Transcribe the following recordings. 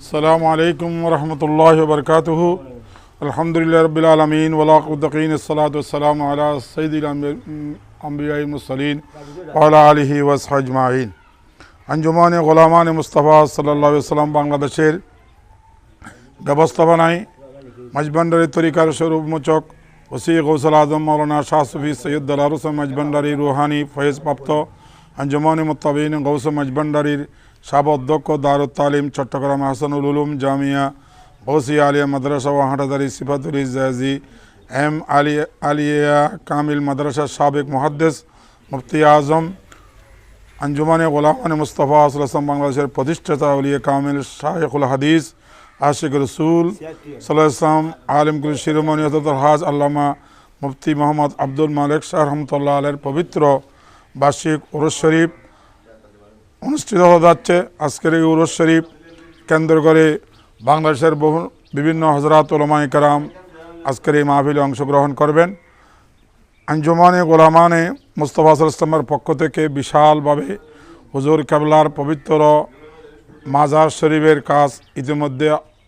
السلام عليكم ورحمة الله وبركاته الحمد لله رب العالمين والعاقبين الصلاة والسلام على سيد الأنبياء المرسلين وعلى آله وصحبه أجمعين আঞ্জুমানে গোলামান মুস্তফা সাল্লাহ সাল্লাম বাংলাদেশের ব্যবস্থাপনায় মাঝবান্ডারি তরিকার স্বরূপ মোচক ওসি গৌসল আজম মৌলানা শাহ সুফি সৈয়দ দলার হোসেন মাঝবান্ডারি রুহানি ফয়েজ প্রাপ্ত আঞ্জুমানে মুতাবিন গৌস মাঝবান্ডারির সাব অধ্যক্ষ দারুত তালিম চট্টগ্রাম হাসানুল উলুম জামিয়া গৌসি আলিয়া মাদ্রাসা ও হাটাদারি সিফাতুল ইজাজি এম আলী আলিয়া কামিল মাদ্রাসার সাবেক মুহাদ্দেস মুফতি আজম আঞ্জুমানে গোলামান মুস্তফা আসলাম বাংলাদেশের প্রতিষ্ঠাতা উলিয়া কামিল শাহেকুল হাদিস আশিক রসুল সাল্লাহ ইসলাম আলিমকুল শিরোমণি হজরতুল হাজ আল্লামা মুফতি মোহাম্মদ আব্দুল মালিক শাহ রহমতুল্লাহ আলের পবিত্র বার্ষিক উরস শরীফ অনুষ্ঠিত হতে যাচ্ছে। আজকের এই উরস শরীফ কেন্দ্র করে বাংলাদেশের বহু বিভিন্ন হজরত ওলমাই কারাম আজকের এই মাহফিলে অংশগ্রহণ করবেন। আঞ্জুমানে গোলামানে মুস্তফা ইসলামের পক্ষ থেকে বিশালভাবে হুজুর কেবলার পবিত্র মাজার শরীফের কাজ ইতিমধ্যে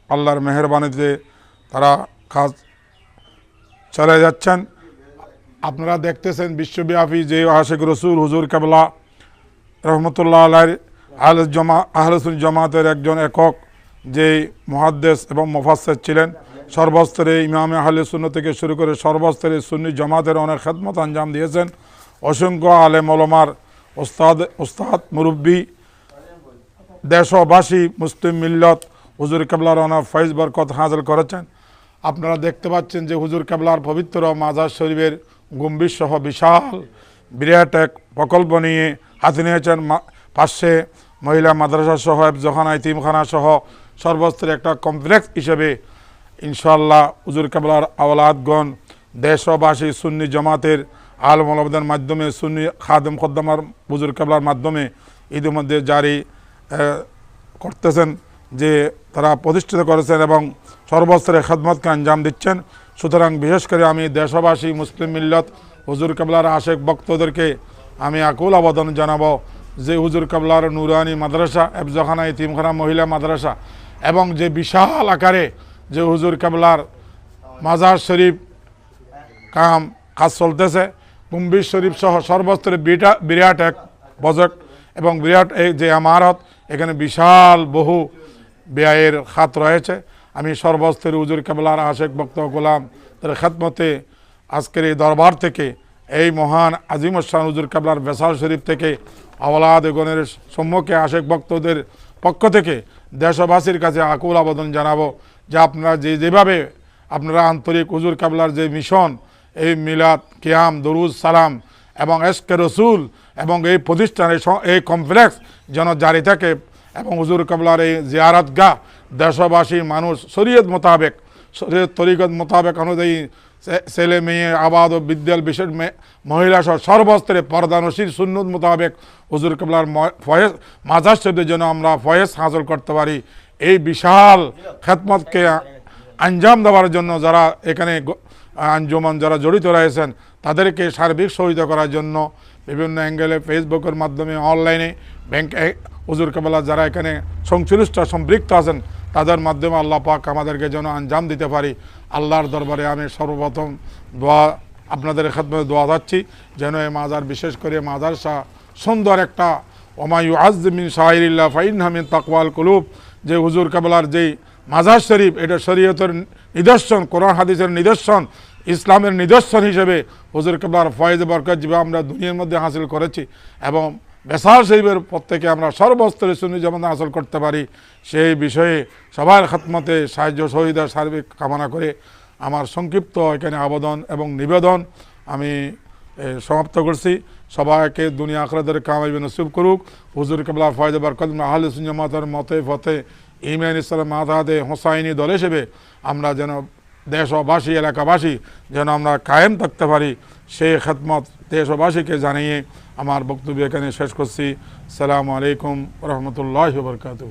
আল্লাহর মেহরবানিতে তারা কাজ চলে যাচ্ছেন। আপনারা দেখতেছেন বিশ্বব্যাপী যে আশেক রসুল, হুজুর কেবলা, রহমতুল্লাহ আল্লাহর আহল জমা আহলসুল জামাতের একজন একক যে মহাদ্দেশ এবং মোফাসের ছিলেন। সর্বস্তরে ইমামে আহলে শূন্য থেকে শুরু করে সর্বস্তরে সুন্নি জামাতের অনেক খেদমত আঞ্জাম দিয়েছেন। অসংখ্য আলেম ওলমার ওস্তাদ ওস্তাদ, মুরব্বী, দেশবাসী, মুসলিম মিল্লত হুজুর কেবলার অনার ফয়েজ বরকত হাজির করেছেন। আপনারা দেখতে পাচ্ছেন যে হুজুর কেবলার পবিত্র মাজার শরীফের গম্ভীর সহ বিশাল বিরাট এক প্রকল্প নিয়ে হাতে নিয়েছেন পাশে মহিলা মাদ্রাসা সহ জখানা ইতিমখানা সহ সর্বস্তরে একটা কমপ্লেক্স হিসেবে ইনশাল্লাহ উজুর কেবলার আওলাদগণ, দেশবাসী সুন্নি জমাতের আলম আলমদের মাধ্যমে, সুন্নি খাদম খদ্দামার হুজুর কেবলার মাধ্যমে ইতিমধ্যে জারি করতেছেন যে তারা প্রতিষ্ঠিত করেছেন এবং সর্বস্তরে খেদমতকে আঞ্জাম দিচ্ছেন। সুতরাং বিশেষ করে আমি দেশবাসী, মুসলিম মিল্লত, হুজুর কাবলার আশেক ভক্তদেরকে আমি আকুল আবেদন জানাব যে হুজুর কাবলার নুরানি মাদ্রাসা এবজখানা ইতিমখানা মহিলা মাদ্রাসা এবং যে বিশাল আকারে যে হুজুর কাবলার মাজার শরীফ কাম কাজ চলতেছে কুম্বির শরীফ সহ সর্বস্তরে বিটা, বিরাট এক প্রজেক্ট এবং বিরাট এই যে আমারত, এখানে বিশাল বহু ব্যয়ের খাত রয়েছে। আমি সর্বস্তরে উজুর কেবলার আশেক ভক্ত গোলাম, তার খেদমতে আজকের এই দরবার থেকে, এই মহান আজিম শাহ হুজুর কেবলার বেসাল শরীফ থেকে, আওলাদ গণের সম্মুখে আশেক ভক্তদের পক্ষ থেকে দেশবাসীর কাছে আকুল আবেদন জানাব যে আপনারা যে যেভাবে আপনারা আন্তরিক উজুর কাবলার যে মিশন, এই মিলাদ, কিয়াম দরুজ সালাম এবং এসকে রসুল এবং এই প্রতিষ্ঠানের এই কমপ্লেক্স যেন জারি থাকে এবং হুজুর কাবলার এই জিয়ারতগাহ দেশবাসী মানুষ শরীয়ত মোতাবেক, শরীয়ত তরিকত মোতাবেক অনুযায়ী ছেলে, মেয়ে, আবাদ ও বিদ্যাল বিশেষ মহিলা সহ সর্বস্তরে পর্দানসীর সুন্নত মোতাবেক হুজুর কাবলার ফয়েজ মাজার জন্য আমরা ফয়েজ হাসিল করতে পারি। এই বিশাল খেদমতকে আঞ্জাম দেওয়ার জন্য যারা এখানে আঞ্জুমান যারা জড়িত রয়েছেন, তাদেরকে সার্বিক সহযোগিতা করার জন্য বিভিন্ন অ্যাঙ্গেলে ফেসবুকের মাধ্যমে অনলাইনে ব্যাংক হুজুর কেবলা যারা এখানে সংশ্লিষ্ট, সম্পৃক্ত আছেন তাদের মাধ্যমে আল্লাহ পাক আমাদেরকে যেন আঞ্জাম দিতে পারি। আল্লাহর দরবারে আমি সর্বপ্রথম দোয়া, আপনাদের খেদমতে দোয়া যাচ্ছি, যেন এই মাজার, বিশেষ করে মাজার শাহ সুন্দর একটা ওমায়ু আজমিন শাহিল্লা ফাইন হামিন তাকওয়াল কুলুব, যে হুজুর কেবলার যেই মাজার শরীফ, এটা শরীয়তের নিদর্শন, কোরআন হাদিসের নিদর্শন, ইসলামের নিদর্শন হিসেবে হুজুর কেবলার ফয়েজ বরকত যেভাবে আমরা দুনিয়ার মধ্যে হাসিল করেছি এবং বেসার শরীফের প্রত্যেকে আমরা সর্বস্তরে সুন্নি যেমন হাসিল করতে পারি। সেই বিষয়ে সবার খাতমতে সাহায্য সহিদার সার্বিক কামনা করে আমার সংক্ষিপ্ত এখানে আবেদন এবং নিবেদন আমি সমাপ্ত করছি। সবাইকে দুনিয়া আখরাদের কামাইবে নসিব করুক। হুজুর কেবলা ফয়দ বরকত, আহলে সুঞ্জমাতার মতে ফতে ইমান ইসলাম মাতাদে হোসাইনি দল হিসেবে আমরা যেন দেশবাসী, এলাকাবাসী যেন আমরা কায়েম থাকতে পারি, সেই খেদমত দেশবাসীকে জানিয়ে আমার বক্তব্য এখানে শেষ করছি। সালামু আলাইকুম রহমতুল্লাহ বরকাত